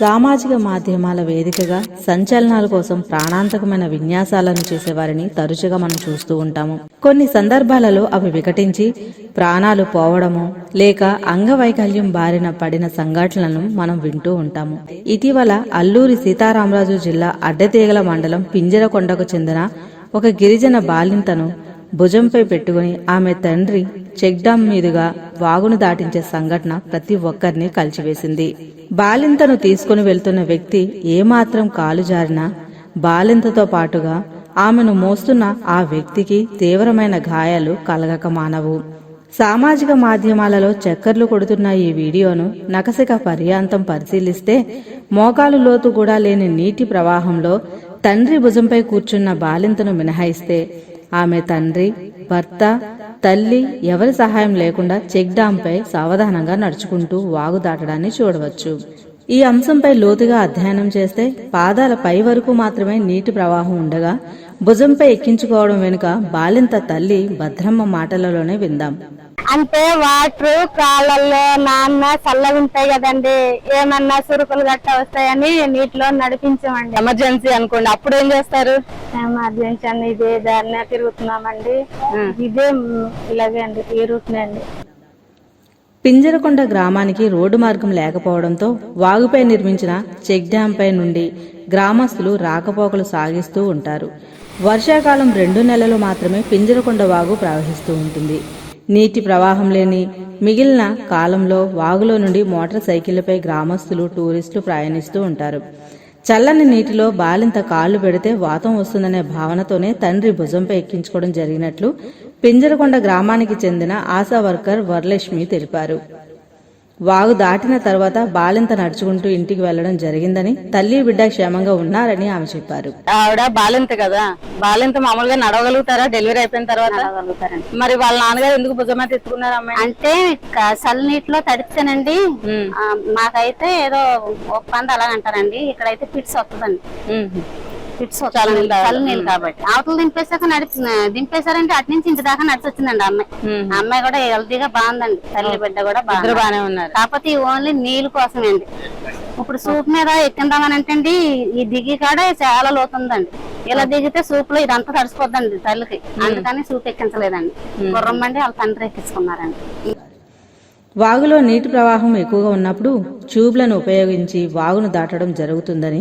సామాజిక మాధ్యమాల వేదికగా సంచలనాల కోసం ప్రాణాంతకమైన విన్యాసాలను చేసేవారిని తరచుగా మనం చూస్తూ ఉంటాము. కొన్ని సందర్భాలలో అవి వికటించి ప్రాణాలు పోవడము లేక అంగవైకల్యం బారిన పడిన సంఘటనలను మనం వింటూ ఉంటాము. ఇటీవల అల్లూరి సీతారామరాజు జిల్లా అడ్డతీగల మండలం పింజరకొండకు చెందిన ఒక గిరిజన బాలింతను భుజంపై పెట్టుకుని ఆమె తండ్రి చెక్ డామ్ మీదుగా వాగును దాటించే సంఘటన ప్రతి ఒక్కరిని కలిచివేసింది. బాలింతను తీసుకుని వెళ్తున్న వ్యక్తి ఏమాత్రం కాలు జారినా బాలింతతో పాటుగా ఆమెను మోస్తున్న ఆ వ్యక్తికి తీవ్రమైన గాయాలు కలగక మానవు. సామాజిక మాధ్యమాలలో చక్కర్లు కొడుతున్న ఈ వీడియోను నకసిక పర్యాంతం పరిశీలిస్తే మోకాలు లోతు కూడా లేని నీటి ప్రవాహంలో తండ్రి భుజంపై కూర్చున్న బాలింతను మినహాయిస్తే ఆమె తండ్రి భర్త తల్లి ఎవరి సహాయం లేకుండా చెక్ డాంపై సావధానంగా నడుచుకుంటూ వాగు దాటడాన్ని చూడవచ్చు. ఈ అంశంపై లోతుగా అధ్యయనం చేస్తే పాదాల పై వరకు మాత్రమే నీటి ప్రవాహం ఉండగా భుజంపై ఎక్కించుకోవడం వెనుక బాలింత తల్లి భద్రమ్మ మాటలలోనే విందాం. అంటే వాటర్ కాళ్ళల్లో నాన్న చల్లగా ఉంటాయి కదండి. ఏమన్నా సురుకులు గట్ట వస్తాయని నీటిలో నడిపించామండి. ఎమర్జెన్సీ అనుకోండి. అప్పుడు ఏం చేస్తారు? ఎమర్జెన్సీ అని ఇదే దారినే తిరుగుతున్నామండి. ఇదే ఇలాగే అండి ఈ రూట్నే అండి. పింజరకొండ గ్రామానికి రోడ్డు మార్గం లేకపోవడంతో వాగుపై నిర్మించిన చెక్ డ్యాంపై నుండి గ్రామస్తులు రాకపోకలు సాగిస్తూ ఉంటారు. వర్షాకాలం రెండు నెలలు మాత్రమే పింజరకొండ వాగు ప్రవహిస్తూ ఉంటుంది. నీటి ప్రవాహం లేని మిగిలిన కాలంలో వాగులో నుండి మోటార్ సైకిళ్ళపై గ్రామస్తులు టూరిస్టులు ప్రయాణిస్తూ ఉంటారు. చల్లని నీటిలో బాలింత కాళ్ళు పెడితే వాతం వస్తుందనే భావనతోనే తండ్రి భుజంపై ఎక్కించుకోవడం జరిగినట్లు పింజరకొండ గ్రామానికి చెందిన ఆశా వర్కర్ వరలక్ష్మి తెలిపారు. వాగు దాటిన తర్వాత బాలింత నడుచుకుంటూ ఇంటికి వెళ్ళడం జరిగిందని తల్లి బిడ్డ క్షేమంగా ఉన్నారని ఆమె చెప్పారు. ఆవిడ బాలింత కదా? బాలింత మామూలుగా నడవగలుగుతారా? డెలివరీ అయిపోయిన తర్వాత? మరి వాళ్ళ నాన్నగారు ఎందుకు భుజం మీద ఎత్తుకున్నారు అమ్మాయి అంటే చల్ల నీటిలో తడిచానండి ఆ, మాకైతే ఏదో ఒక పంద అలా అంటారండి ఇక్కడైతే పిట్స్ వస్తుందండి. పిట్స్ చల్ల నీళ్ళు తాగాలి. చల్ల నీళ్ళు కాబట్టి. అవతల దింపేశాక నడి దింపేశారంటే అటు నుంచి ఇంటి దాకా నడిచి వచ్చిందండి అమ్మాయి. ఆ అమ్మాయి కూడా హెల్తీగా బాగుందండి. తల్లి బిడ్డ కూడా బానే ఉన్నారు. కాకపోతే ఓన్లీ నీళ్ళు కోసమే అండి. ఇప్పుడు సూప్ మీద ఎక్కిందామని అంటే అండి ఈ దిగి కాడ చాలా లోతుందండి. ఇలా దిగితే సూప్లో ఇదంతా తడిసిపోద్దండి తల్లికి. అందుకని సూప్ ఎక్కించలేదండి. గుర్రం బండి వాళ్ళ తండ్రి ఎక్కించుకున్నారండి. వాగులో నీటి ప్రవాహం ఎక్కువగా ఉన్నప్పుడు ట్యూబ్లను ఉపయోగించి వాగును దాటడం జరుగుతుందని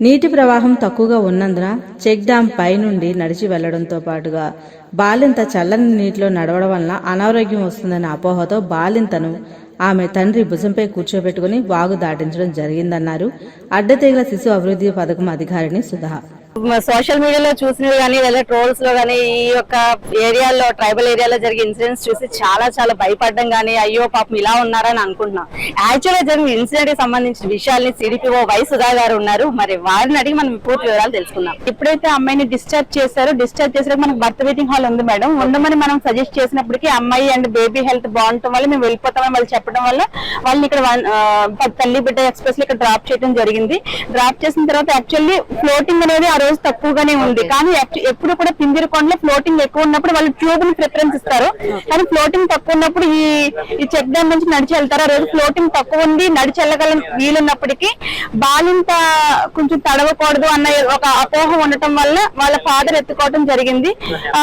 నీటి ప్రవాహం తక్కువగా ఉన్నందున చెక్ డ్యాం పై నుండి నడిచి వెళ్ళడంతో పాటుగా బాలింత చల్లని నీటిలో నడవడం వలన అనారోగ్యం వస్తుందనే అపోహతో బాలింతను ఆమె తండ్రి భుజంపై కూర్చోబెట్టుకుని వాగు దాటించడం జరిగిందన్నారు. అడ్డతీగల శిశు అభివృద్ధి పథకం అధికారిని సుధా సోషల్ మీడియాలో చూసినవి కానీ లేదా ట్రోల్స్లో కానీ ఈ యొక్క ఏరియాలో ట్రైబల్ ఏరియాలో జరిగే ఇన్సిడెంట్స్ చూసి చాలా చాలా భయపడడం కానీ అయ్యో పాపం ఇలా ఉన్నారని అనుకుంటున్నాం. యాక్చువల్గా జరిగిన ఇన్సిడెంట్కి సంబంధించిన విషయాల్ని సిడిపిఓ వై సుధా గారు ఉన్నారు. మరి వారిని అడిగి మనం పూర్తి వివరాలు తెలుసుకుందాం. ఎప్పుడైతే అమ్మాయిని డిశ్చార్జ్ చేశారో. డిశ్చార్జ్ చేసాక మనకు బర్త్ వెయిటింగ్ హాల్ ఉంది మేడం. ఉండమని మనం సజెస్ట్ చేసినప్పటికీ అమ్మాయి అండ్ బేబీ హెల్త్ బాగుండటం వల్ల మేము వెళ్ళిపోతామని వాళ్ళు చెప్పడం వల్ల వాళ్ళని ఇక్కడ వన్- తల్లి బిడ్డ ఎక్స్ప్రెస్లో ఇక్కడ డ్రాప్ చేయడం జరిగింది. డ్రాప్ చేసిన తర్వాత యాక్చువల్లీ ఫ్లోటింగ్ అనేది ఆ రోజు తక్కువగానే ఉంది. కానీ ఎప్పుడు కూడా పిందిరికొండలో ఫ్లోటింగ్ ఎక్కువ ఉన్నప్పుడు వాళ్ళు ట్యూబ్ని ప్రిఫరెన్స్ ఇస్తారు. కానీ ఫ్లోటింగ్ తక్కువ ఉన్నప్పుడు ఈ ఈ చెక్ డ్యామ్ నుంచి నడిచి వెళ్తారు? ఆ రోజు ఫ్లోటింగ్ తక్కువ ఉంది నడిచి వెళ్ళగల వీలున్నప్పటికీ బాలింత కొంచెం తడవకూడదు అన్న ఒక అపోహ ఉండటం వల్ల వాళ్ళ ఫాదర్ ఎత్తుకోవడం జరిగింది. ఆ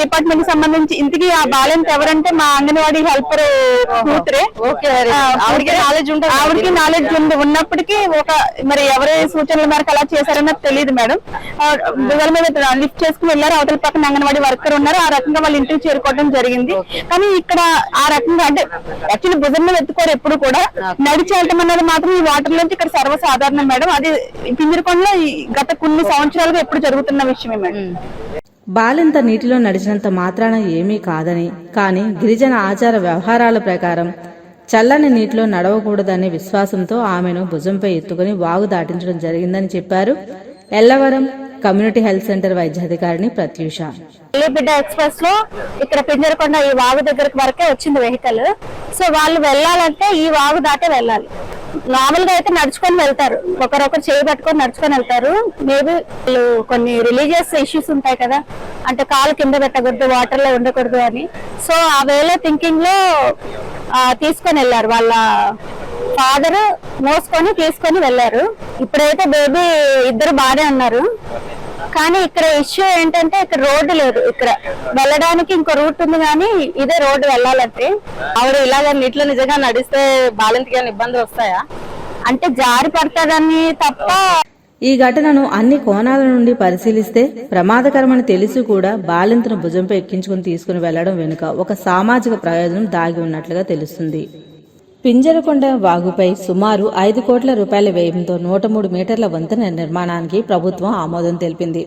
డిపార్ట్మెంట్కి సంబంధించి ఇంతకీ ఆ బాలింత ఎవరంటే మా అంగన్వాడీ హెల్పర్ కూతురే. ఆవిడకి. నాలెడ్జ్ ఉంటుంది. ఆవిడకి నాలెడ్జ్ ఉంది. ఉన్నప్పటికీ ఒక మరి ఎవరి సూచనల మేరకు అలా చేశారన్నది తెలియదు మేడం. భుజాల మీద లిఫ్ట్ చేసుకుని వెళ్ళారు. అవతల పక్కన అంగన్వాడీ వర్కర్ ఉన్నారు. ఆ రకంగా వాళ్ళ ఇంటికి చేరుకోవడం జరిగింది. కానీ ఇక్కడ ఆ రకంగా అంటే యాక్చువల్లీ భుజం మీద ఎత్తుకోరు ఎప్పుడు కూడా. నడిచి వెళ్ళటం అన్నది మాత్రం ఈ వాటర్ నుంచి ఇక్కడ సర్వసాధారణం మేడం. అది పింజరకొండలో గత కొన్ని సంవత్సరాలుగా ఎప్పుడు జరుగుతున్న విషయమే మేడం. బాలింత నీటిలో నడిచినంత మాత్రాన ఏమీ కాదని కానీ గిరిజన ఆచార వ్యవహారాల ప్రకారం చల్లని నీటిలో నడవకూడదనే విశ్వాసంతో ఆమెను భుజంపై ఎత్తుకుని వాగు దాటించడం జరిగిందని చెప్పారు. ఎల్లవరం కమ్యూనిటీ హెల్త్ సెంటర్ వైద్యాధికారిని ప్రత్యూష. బిడ్డ ఎక్స్ప్రెస్లో ఇక్కడ పింజరకొండ ఈ వాగు దగ్గరకు వరకే వచ్చింది వెహికల్. సో వాళ్ళు వెళ్ళాలంటే ఈ వాగు దాటే వెళ్ళాలి. నార్మల్గా అయితే నడుచుకొని వెళ్తారు. ఒకరొకరు చేయి పట్టుకొని నడుచుకొని వెళ్తారు. మేబీ కొన్ని రిలీజియస్ ఇష్యూస్ ఉంటాయి కదా. అంటే కాలు కింద పెట్టకూడదు వాటర్లో ఉండకూడదు అని. సో ఆ వేలో థింకింగ్లో తీసుకొని వెళ్ళారు వాళ్ళ ఫాదర్ మోసుకొని తీసుకొని వెళ్ళారు. ఇప్పుడైతే బేబీ ఇద్దరు బాగానే ఉన్నారు. కానీ ఇక్కడ ఇష్యూ ఏంటంటే ఇక్కడ రోడ్డు లేదు ఇక్కడ. వెళ్ళడానికి ఇంకో రూట్ ఉంది కానీ ఇదే రోడ్డు వెళ్ళాలంటే. ఆవిడ ఇలాగ నీటిలో నిజంగా నడిస్తే బాలింతకి ఏమైనా ఇబ్బందులు వస్తాయా? అంటే జారి పడతాదని తప్ప ఈ ఘటనను అన్ని కోణాల నుండి పరిశీలిస్తే ప్రమాదకరమని తెలిసి కూడా బాలింతను భుజంపై ఎక్కించుకుని తీసుకుని వెళ్ళడం వెనుక ఒక సామాజిక ప్రయోజనం దాగి ఉన్నట్లుగా తెలుస్తుంది. పింజరకొండ వాగుపై సుమారు ఐదు కోట్ల రూపాయల వ్యయంతో నూట మూడు మీటర్ల వంతెన నిర్మాణానికి ప్రభుత్వం ఆమోదం తెలిపింది.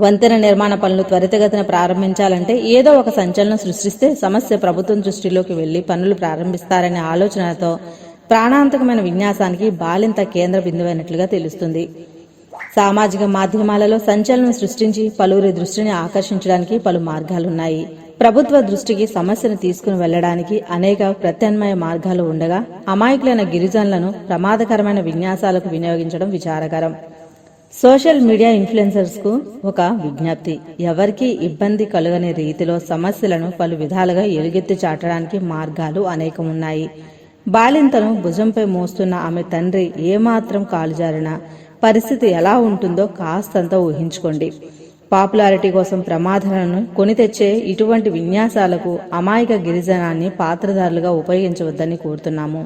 వంతెన నిర్మాణ పనులు త్వరితగతిన ప్రారంభించాలంటే ఏదో ఒక సంచలనం సృష్టిస్తే సమస్య ప్రభుత్వం దృష్టిలోకి వెళ్ళి పనులు ప్రారంభిస్తారనే ఆలోచనతో ప్రాణాంతకమైన విన్యాసానికి బాలింత కేంద్ర బిందువైనట్లుగా తెలుస్తుంది. సామాజిక మాధ్యమాలలో సంచలనం సృష్టించి పలువురి దృష్టిని ఆకర్షించడానికి పలు మార్గాలున్నాయి. ప్రభుత్వ దృష్టికి సమస్యను తీసుకుని వెళ్ళడానికి అనేక ప్రత్యామ్నాయ మార్గాలు ఉండగా అమాయకులైన గిరిజనులను ప్రమాదకరమైన విన్యాసాలకు వినియోగించడం విచారకరం. సోషల్ మీడియా ఇన్ఫ్లుయెన్సర్స్కు ఒక విజ్ఞప్తి. ఎవరికీ ఇబ్బంది కలుగని రీతిలో సమస్యలను పలు విధాలుగా ఎలుగెత్తి చాటడానికి మార్గాలు అనేకం ఉన్నాయి బాలింతను భుజంపై మోస్తున్న ఆమె తండ్రి ఏమాత్రం కాలుజారినా పరిస్థితి ఎలా ఉంటుందో కాస్తంత ఊహించుకోండి. పాపులారిటీ కోసం ప్రమాదాలను కొని తెచ్చే ఇటువంటి విన్యాసాలకు అమాయక గిరిజనాన్ని పాత్రధారులుగా ఉపయోగించవద్దని కోరుతున్నాము.